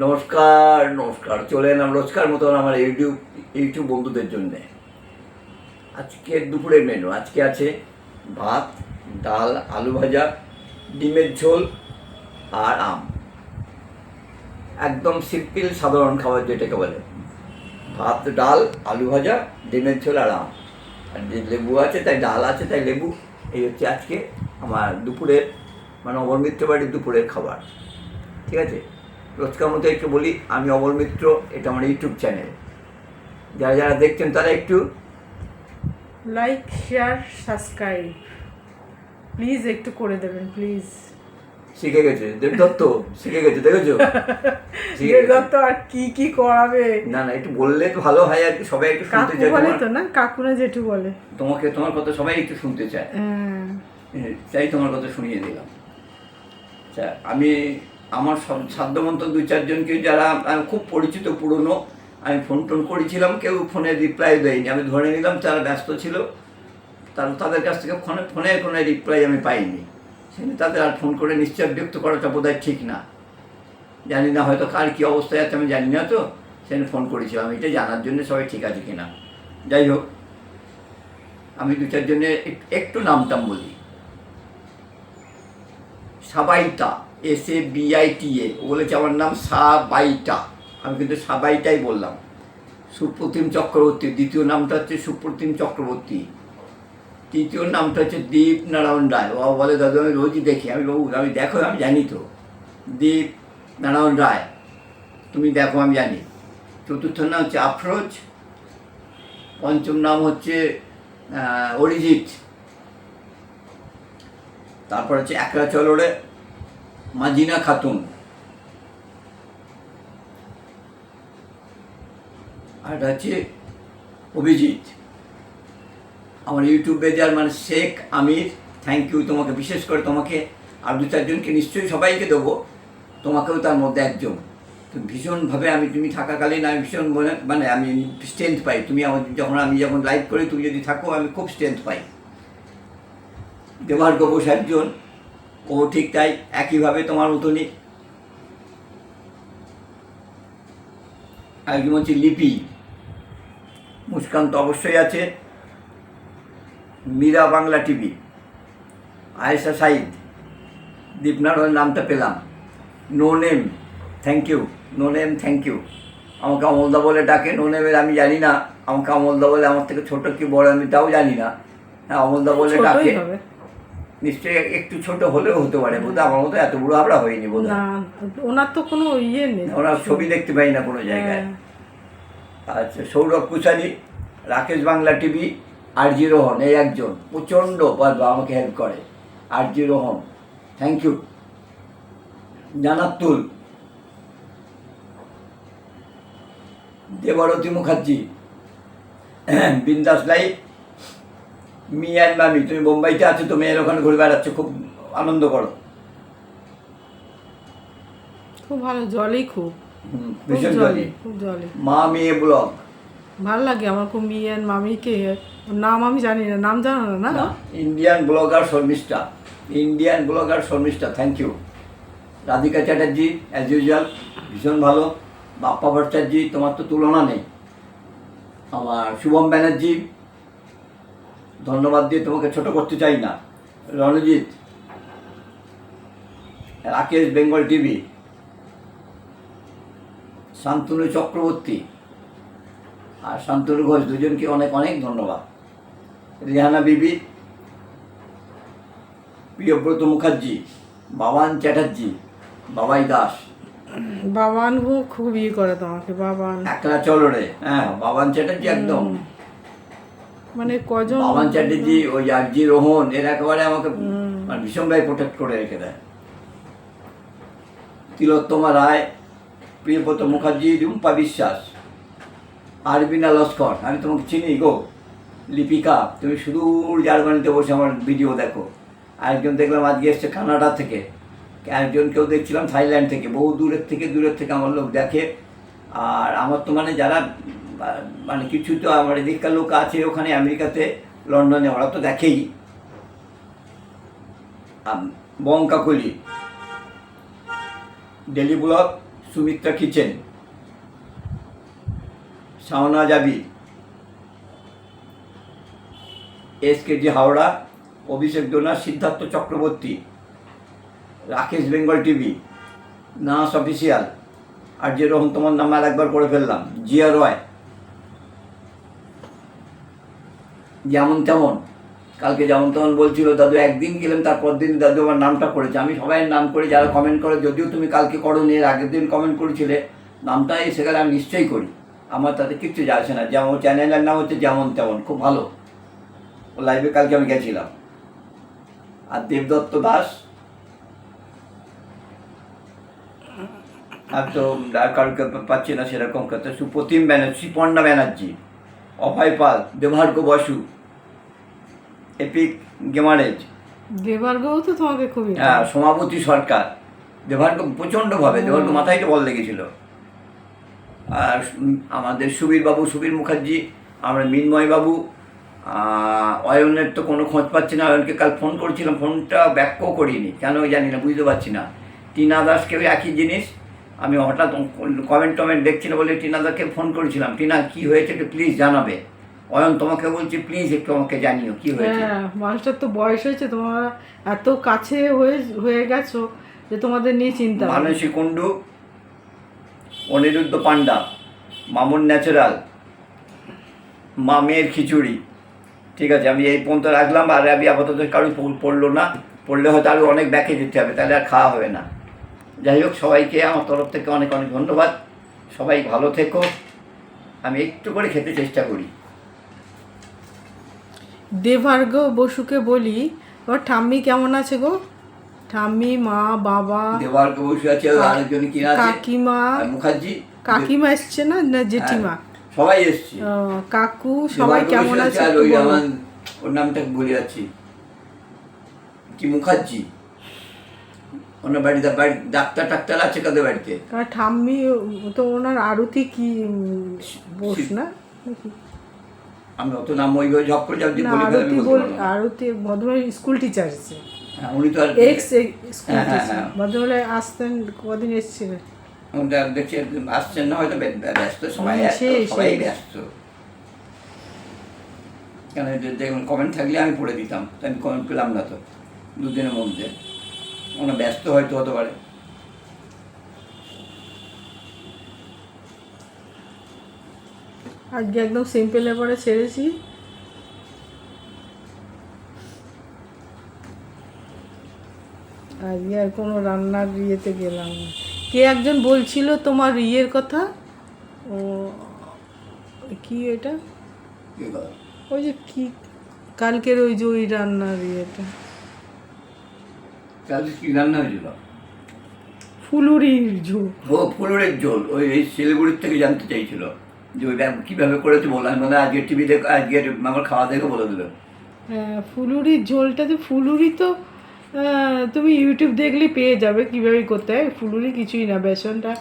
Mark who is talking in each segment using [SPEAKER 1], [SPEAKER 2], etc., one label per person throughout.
[SPEAKER 1] নমস্কার নমস্কার। চলে এলাম রোজকার মতন আমার ইউটিউব ইউটিউব বন্ধুদের জন্যে। আজকে দুপুরের মেনু আজকে আছে ভাত, ডাল, আলু ভাজা, ডিমের ঝোল আর আম। একদম সিম্পল সাধারণ খাবার যেটাকে বলে। ভাত, ডাল, আলু ভাজা, ডিমের ঝোল আর আম। আর যে লেবু আছে, তাই ডাল আছে, তাই লেবু। এই হচ্ছে আজকে আমার দুপুরের মানে অমর মিত্র বাড়ির দুপুরের খাবার। ঠিক আছে? রোজকার মতো একটু বলি আমি অমর মিত্র এটা আমার ইউটিউব চ্যানেল। যারা যারা দেখছেন তারা একটু
[SPEAKER 2] লাইক শেয়ার সাবস্ক্রাইব প্লিজ একটু করে দেবেন প্লিজ
[SPEAKER 1] শিখে গেছে। দেবদত্ত শিখে গেছে দেখেছ।
[SPEAKER 2] দেবদত্ত আর কি কি করাবে?
[SPEAKER 1] না না একটু বললে তো ভালো হয় আর কি সবাই একটু শুনতে চায়।
[SPEAKER 2] বলে তো না কাকুরা জেঠু বলে।
[SPEAKER 1] তোমাকে তোমার কথা সবাই একটু শুনতে চায়।
[SPEAKER 2] হ্যাঁ।
[SPEAKER 1] হ্যাঁ, তাই তোমার কথা শুনিয়ে দিলাম। আচ্ছা আমি আমার সব সাধ্যমতো দু চারজনকে যারা খুব পরিচিত পুরনো, আমি ফোন টোন করেছিলাম, কেউ ফোনে রিপ্লাই দেয়নি। আমি ধরে নিলাম তারা ব্যস্ত ছিল। তার, তাদের কাছ থেকে ফোনে ফোনে কোনো রিপ্লাই আমি পাইনি। সেখানে তাদের আর ফোন করে নিশ্চয় ব্যক্ত করাটা বোধহয় ঠিক না। জানি না হয়তো কার কী অবস্থায় আছে, আমি জানি না তো। সেখানে ফোন করেছিলাম। এটা জানার জন্য সবাই ঠিক আছে কিনা। যাই হোক, আমি দু চারজনে একটু নামটাম বলি। সাবাইটা এস এ বিআইটি এ ও বলেছে আমার নাম সাবাইটা। আমি কিন্তু সাবাইটাই বললাম। সুপ্রতিম চক্রবর্তী, দ্বিতীয় নামটা হচ্ছে সুপ্রতিম চক্রবর্তী। তৃতীয় নামটা হচ্ছে দীপ নারায়ণ রায়। ও বলে, দাদু, আমি রোজই দেখি। আমি বাবু, আমি দেখো, আমি জানি তো। দীপ নারায়ণ রায়, তুমি দেখো, আমি জানি। চতুর্থ নাম হচ্ছে আফরোজ। পঞ্চম নাম হচ্ছে অরিজিৎ। তারপর হচ্ছে একরা চলরে মাজিনা খাতুন। আর হচ্ছে অভিজিৎ। আমার ইউটিউবে যার মানে শেখ আমির থ্যাংক ইউ তোমাকে, বিশেষ করে তোমাকে, আর দু চারজনকে নিশ্চয়ই সবাইকে দেবো। তোমাকেও তার মধ্যে একজন। তো ভীষণভাবে আমি, তুমি থাকাকালীন আমি ভীষণ মনে মানে আমি স্ট্রেংথ পাই। তুমি আমার, যখন আমি যখন লাইভ করি, তুমি যদি থাকো, আমি খুব স্ট্রেংথ পাই। দেবার্গ ঘোষ একজন। ও ঠিক তাই একইভাবে তোমার মতনই একজন বলছি লিপি। মুস্কান তো অবশ্যই আছে। মীরা বাংলা টিভি। আয়েশা সাইদ দীপনারায়ণ নামটা পেলাম। No name thank you. No name thank you. আমাকে অমলদা বলে ডাকে। নো নেমের আমি জানি না। আমাকে অমলদা বলে আমার থেকে ছোট কি বড় আমি তাও জানি না। হ্যাঁ অমলদা বলে ডাকে। নিশ্চয়ই একটু ছোট হলেও হতে পারে বোধহয় আমার মতো এত বুড়ো হাবড়া হয়নি বোধ
[SPEAKER 2] না ওনার তো কোনো ইয়ে নেই।
[SPEAKER 1] ওনার ছবি দেখতে পাই না কোনো জায়গায়।
[SPEAKER 2] হ্যাঁ।
[SPEAKER 1] আচ্ছা Sourav Kuchari Rakesh Bangla TV R G Rohan এই একজন। প্রচণ্ড আমাকে হেল্প করে। R G Rohan thank you Jannatul Debrati Mukherjee Bindaas life me and মামি তুমি বোম্বাইতে আছো তো মেয়ের ওখানে ঘুরে বেড়াচ্ছ খুব আনন্দ করো।
[SPEAKER 2] খুব ভালো জলই খুব।
[SPEAKER 1] ভীষণ
[SPEAKER 2] জলে খুব জলে
[SPEAKER 1] মা মেয়ে ব্লগ।
[SPEAKER 2] ভালো লাগে আমার খুব মিয়ান মামিকে। নাম আমি জানি না নাম জানো না না?
[SPEAKER 1] না Indian blogger Sharmistha. Indian blogger Sharmistha thank you Radhika Chatterjee as usual ভীষণ ভালো। বাপ্পা ভট্টাচার্যি তোমার তো তুলনা নেই। আমার শুভম ব্যানার্জি ধন্যবাদ দিয়ে তোমাকে ছোট করতে চাই না। রণজিৎ রাকেশ বেঙ্গল টিভি শান্তনু চক্রবর্তী আর শান্তনু ঘোষ দুজনকে অনেক অনেক ধন্যবাদ। রিহানা বিবি প্রিয়ব্রত মুখার্জি বাবান চ্যাটার্জি বাবাই দাস।
[SPEAKER 2] বাবান খুব ইয়ে করে তোমাকে বাবান।
[SPEAKER 1] একলা চলরে হ্যাঁ বাবান চ্যাটার্জি একদম।
[SPEAKER 2] মানে কজন
[SPEAKER 1] বাবান চ্যাটার্জি ওই আরজি রোহন এর একেবারে আমাকে মানে ভীষণভাবে প্রোটেক্ট করে রেখে দেয়। তিলোত্তমা রায় প্রিয়ব্রত মুখার্জি রুম্পা বিশ্বাস আরবিনা লস্কর আমি তোমাকে চিনি গো লিপিকা তুমি সুদূর জার্মানিতে বসে আমার ভিডিও দেখো। আরেকজন দেখলাম আজকে এসছে কানাডা থেকে। একজনকেও দেখছিলাম থাইল্যান্ড থেকে বহু দূরের থেকে দূরের থেকে আমার লোক দেখে। আর আমার তো মানে যারা মানে কিছু তো আমার এদিককার লোক আছে ওখানে, আমেরিকাতে, লন্ডনে, ওরা তো দেখেই। Bonkakoli daily vlog Sumitra kitchen, Shaona জাবি, S KG Howrah, Abhishek Dona Siddharth Chakraborty, Rakesh Bengal TV নাস অফিসিয়াল আর যে রকম তোমার নাম আর একবার করে ফেললাম, জিয়া রয়। যেমন তেমন। কালকে যেমন তেমন বলছিল, দাদু, একদিন গেলাম, তারপর দিন দাদু আমার নামটা করেছে। আমি সবাই নাম করে যারা কমেন্ট করে, যদিও তুমি কালকে করো এর আগের দিন কমেন্ট করেছিলে, নামটা গেলে আমি নিশ্চয়ই করি। আমার তাতে কিচ্ছু আসে না। যেমন চ্যানেলের নাম হচ্ছে যেমন তেমন, খুব ভালো। লাইভে কালকে আমি গেছিলাম। আর দেবদত্ত দাস, আর তো আর কাউকে পাচ্ছি না সেরকম কথা। সুপ্রতিম ব্যানার্জি পর্ণা ব্যানার্জি। অভয় পাল দেভার্গ বসু এপিক গেমারেজ।
[SPEAKER 2] দেবার্গও তো তোমাকে খুবই
[SPEAKER 1] হ্যাঁ সমাপতি সরকার। দেভার্গ প্রচণ্ডভাবে দেভার্গ মাথায় তো বল লেগেছিল। আর আমাদের সুবীর বাবু সুবীর মুখার্জি আমরা মিনময় বাবু আহ, অয়নের তো কোনো খোঁজ পাচ্ছি না অয়নকে কাল ফোন করেছিলাম ফোনটা ব্যাকও করিনি। কেন জানি না বুঝতে পারছি না। টিনা দাসকেও একই জিনিস আমি হঠাৎ কমেন্ট টমেন্ট দেখছি না বলে টিনা দাসকে ফোন করেছিলাম। টিনা কি হয়েছে একটু প্লিজ জানাবে। অয়ন তোমাকে বলছি প্লিজ একটু আমাকে জানিও কি হয়েছে?
[SPEAKER 2] হ্যাঁ মানুষটার তো বয়স হয়েছে তোমরা এত কাছে হয়ে হয়ে গেছো যে তোমাদের নিয়ে চিন্তা
[SPEAKER 1] মানসী কুণ্ডু অনিরুদ্ধ পান্ডা মামুন ন্যাচারাল মামের খিচুড়ি। ঠিক আছে আমি এই পর্যন্ত রাখলাম আর আমি আপাতত কারও পড়- পড়ল না। পড়লে হয়তো আরও অনেক ব্যাকে যেতে হবে তাহলে আর খাওয়া হবে না। যাই হোক সবাইকে আমার তরফ থেকে অনেক অনেক ধন্যবাদ। সবাই ভালো থেকো। আমি একটু করে খেতে চেষ্টা করি।
[SPEAKER 2] দেবার্গ বসুকে বলি ওর ঠাম্মি কেমন আছে গো? ঠাম্মি মা বাবা
[SPEAKER 1] দেওয়ার বসে আছে আরেকজন কি আছে?
[SPEAKER 2] কাকিমা।
[SPEAKER 1] মুখার্জি?
[SPEAKER 2] কাকিমা এসছে না? না জেঠিমা।
[SPEAKER 1] হ্যাঁ, সবাই এসছে।
[SPEAKER 2] কাকু সবাই কেমন আছে
[SPEAKER 1] ওই আমার ওর নামটা ভুলে যাচ্ছি। কি মুখার্জি? ওনার বাড়িতে বাড়ি ডাক্তার টাক্তার আছে কাদের বাড়িতে?
[SPEAKER 2] ঠাম্মি তো ওনার আরতি কি বোস না?
[SPEAKER 1] আমি অত নাম ঝপ করে ফেলে
[SPEAKER 2] আরতি বল আরতি স্কুল টিচার আছে
[SPEAKER 1] উনি তো
[SPEAKER 2] এক্স স্কুল
[SPEAKER 1] হ্যাঁ, হ্যাঁ,
[SPEAKER 2] টিচার
[SPEAKER 1] হ্যাঁ।
[SPEAKER 2] আসতেন কদিন এসেছিলেন?
[SPEAKER 1] দেখছি আসছেন না হয়তো ব্যস্ত সবাই ব্যস্ত, সবাই ব্যস্ত। কেন দেখুন কমেন্ট থাকলে আমি পড়ে দিতাম তাই আমি কমেন্ট পেলাম না তো দুদিনের মধ্যে। ওনার ব্যস্ত হয়তো হতে পারে।
[SPEAKER 2] আজকে একদম সিম্পল ব্যাপারে ছেড়েছি। আজকে আর কোনো রান্নার ইয়েতে গেলাম না। কে একজন বলছিল তোমার ইয়ের কথা? ও কি এটা? ওই যে কি কালকের ওই যে ওই রান্নার ইয়েটা।
[SPEAKER 1] কালকে কি রান্না হয়েছিল?
[SPEAKER 2] ফুলুরির ঝোল।
[SPEAKER 1] ও ফুলুরের ঝোল। ওই এই শিলিগুড়ির থেকে জানতে চাইছিল। যে কীভাবে করেছে বললাম মানে আজকে টিভি দেখে আজকে আমার খাওয়া দেখে বলে দিল।
[SPEAKER 2] হ্যাঁ, ফুলুরির ঝোলটা ফুলুরি তো তুমি ইউটিউব দেখলে পেয়ে যাবে কীভাবে করতে হয়। ফুলুরি কিছুই না বেসনটা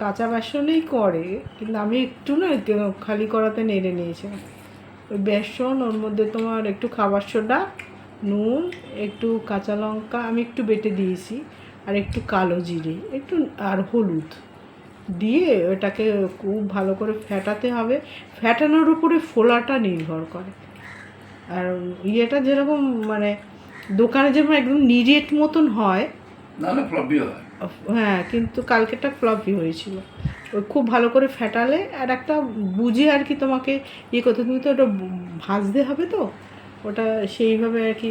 [SPEAKER 2] কাঁচা বেসনেই করে। কিন্তু আমি একটু না খালি করাতে নেড়ে নিয়েছিলাম। ওই বেসন ওর মধ্যে তোমার একটু খাবার সোডা নুন একটু কাঁচা লঙ্কা আমি একটু বেটে দিয়েছি আর একটু কালো জিরে একটু আর হলুদ দিয়ে ওটাকে খুব ভালো করে ফেটাতে হবে। ফেটানোর উপরে ফোলাটা নির্ভর করে। আর ইয়েটা যেরকম মানে দোকানে যেমন একদম নিরেট মতন হয়
[SPEAKER 1] না না হ্যাঁ।
[SPEAKER 2] কিন্তু কালকেটা ফ্লপি হয়েছিল। ওই খুব ভালো করে ফেটালে আর একটা বুঝে আর কি তোমাকে ইয়ে করতে তুমি তো ওটা ভাজতে হবে তো? ওটা সেইভাবে আর কি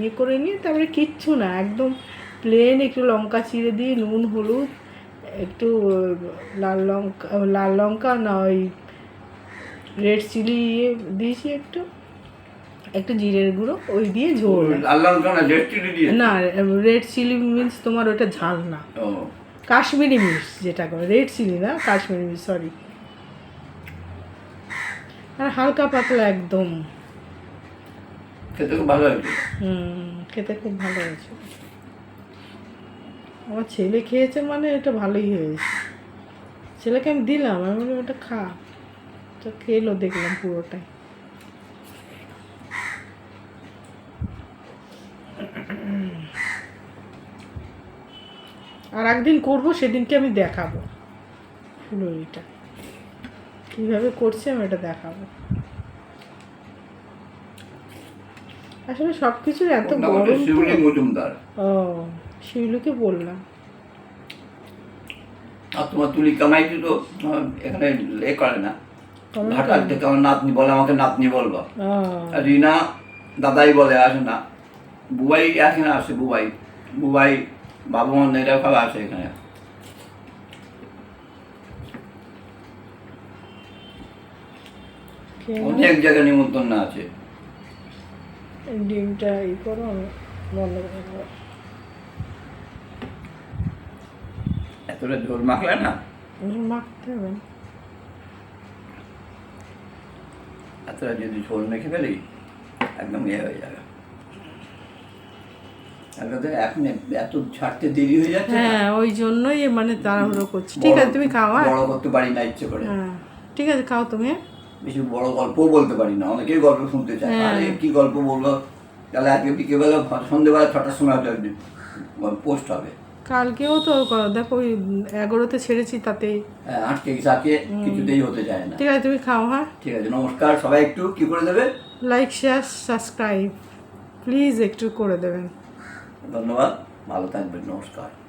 [SPEAKER 2] ইয়ে করে নিয়ে তারপরে কিচ্ছু না একদম প্লেন একটু লঙ্কা চিড়ে দিয়ে নুন হলুদ একটু লাল লঙ্কা লাল লঙ্কা না ওই রেড চিলি ইয়ে দিয়েছি একটু একটু জিরের গুঁড়ো ওই দিয়ে ঝোল।
[SPEAKER 1] লাল লঙ্কা না রেড চিলি দিয়ে?
[SPEAKER 2] না রেড চিলি মিন্স তোমার ওটা ঝাল না। কাশ্মীরি মির্চ যেটা করে রেড চিলি না কাশ্মীরি মির্চ সরি আর হালকা পাতলা একদম।
[SPEAKER 1] খেতে খুব ভালো হয়েছে
[SPEAKER 2] হুম, খেতে খুব ভালো হয়েছে। আমার ছেলে খেয়েছে মানে এটা ভালোই হয়েছে। ছেলেকে আমি দিলাম, আমি বললাম, ওটা খা। তো খেলো, দেখলাম পুরোটাই। আর একদিন করব, সেদিনকে আমি দেখাবো ফুলুরিটা। কীভাবে করছি আমি এটা দেখাবো। আসলে সব কিছুর এত গরম।
[SPEAKER 1] শিউলি মজুমদার।
[SPEAKER 2] ও শিউলিকে বললাম।
[SPEAKER 1] আর তোমার তুলি কামাইটি তো এখানে এ করে না। ঘাটাল থেকে আমার নাতনি বলে আমাকে নাতনি বলব। রিনা দাদাই বলে আসে না। বুবাই এখানে আসে বুবাই। বুবাই বাবু মন এরা সব আসে এখানে। অনেক জায়গায় নিমন্ত্রণ আছে।
[SPEAKER 2] এই ডিমটা ই করো আমি বন্ধ করে দেবো।
[SPEAKER 1] এতটা ঝোল মাখলে না?
[SPEAKER 2] ওগুলো মাখতে হবে
[SPEAKER 1] এতটা যদি ঝোল মেখে ফেলি একদম ইয়ে হয়ে যাবে। এখন এত ছাড়তে দেরি হয়ে যাচ্ছে
[SPEAKER 2] হ্যাঁ ওই জন্যই মানে তাড়াহুড়ো করছি। ঠিক আছে তুমি খাও হ্যাঁ?
[SPEAKER 1] বড় করতে পারি না ইচ্ছে করে।
[SPEAKER 2] হ্যাঁ ঠিক আছে খাও তুমি হ্যাঁ?
[SPEAKER 1] বেশি বড় গল্পও বলতে পারি না। অনেকেই গল্প শুনতে চায়। আরে কি গল্প বলব তাহলে আজকে বিকেলবেলা সন্ধ্যেবেলা ছটার সময় পোস্ট হবে।
[SPEAKER 2] কালকেও তো দেখো ওই এগারোতে ছেড়েছি তাতেই।
[SPEAKER 1] হ্যাঁ, আটকে থাকে কিছুতেই হতে চায় না।
[SPEAKER 2] ঠিক আছে তুমি খাও হ্যাঁ?
[SPEAKER 1] ঠিক আছে নমস্কার। সবাই একটু কি করে দেবে?
[SPEAKER 2] লাইক শেয়ার সাবস্ক্রাইব প্লিজ একটু করে দেবেন।
[SPEAKER 1] ধন্যবাদ। ভালো থাকবেন। নমস্কার।